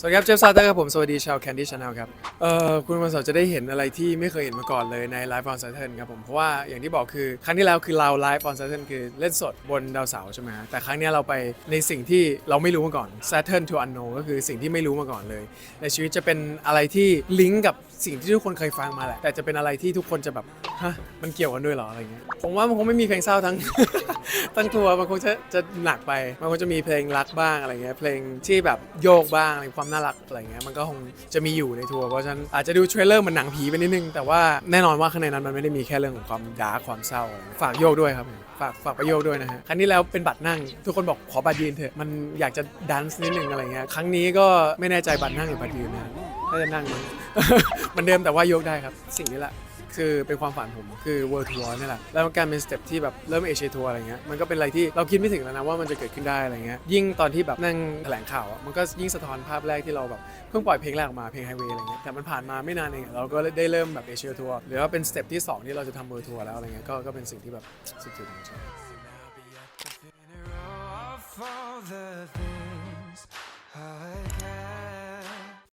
สวัสดีครับเจฟซาเตอร์ครับผมสวัสดีชาว Candy Channel ครับเอ่อคุณวันเสาร์จะได้เห็นอะไรที่ไม่เคยเห็นมาก่อนเลยใน Live on Saturn ครับผมเพราะว่าอย่างที่บอกคือครั้งที่แล้วคือเรา Live on Saturn คือเล่นสดบนดาวเสาร์ใช่ไหมฮะแต่ครั้งนี้เราไปในสิ่งที่เราไม่รู้มาก่อน Saturn to unknown ก็คือสิ่งที่ไม่รู้มาก่อนเลย ในชีวิตจะเป็นอะไรที่ลิงก์กับสิ่งที่ทุกคนเคยฟังมาแหละแต่จะเป็นอะไรที่ทุกคนจะแบบ ฮะมันเกี่ยวกันด้วยเหรออะไรเงี้ยผมว่ามันคงไม่มีเพลงเศร้าทั้ง ทั้งทัวร์มันคงจะจะหนักไป มันคงจะมีเพลงรักบ้างอะไรเงี้ยเพลงที่แบบโยกบ้างอะไรความน่ารักอะไรเงี้ยมันก็คงจะมีอยู่ในทัวร์เพราะฉะนั้นอาจจะดูเทรลเลอร์มันหนังผีไปนิดนึง แต่ว่าแน่นอนว่าข้างในนั้นมันไม่ได้มีแค่เรื่องของความดาร์กความเศร้าอะไรฝากโยกด้วยครับฝากฝากไปโยกด้วยนะฮะครั้งนี้แล้วเป็นบัตรนั่ง ทุกคนบอกขอบัตรยืนเถอะมันอยากจะดันส์นิดนึงอะไรเงี้ยครั้งนี้ก็ไม่แน่ใจบัตรนั่งหรือบัตรยืนนะน่าจะนั่งมั้งเหมันเดิมแต่ว่าโยกได้ครับ สิ่งนี้แหละ คือเป็นความฝันผมคือ World Tour นี่แหละแล้วการเป็นสเต็ปที่แบบเริ่มเอเชียทัวร์อะไรเงี้ยมันก็เป็นอะไรที่เราคิดไม่ถึงแล้วนะว่ามันจะเกิดขึ้นได้อะไรเงี้ยยิ่งตอนที่แบบนั่งแถลงข่าวอะมันก็ยิ่งสะท้อนภาพแรกที่เราแบบเพิ่งปล่อยเพลงแรกออกมาเพลงไฮเวย์อะไรเงี้ยแต่มันผ่านมาไม่นานเองเราก็ได้เริ่มแบบเอเชียทัวร์หรือว่าเป็นสเต็ปที่สองที่เราจะทำ World Tour แล้วอะไรเงี้ยก็ก็เป็นสิ่งที่แบบสุดๆจริงๆ all the things I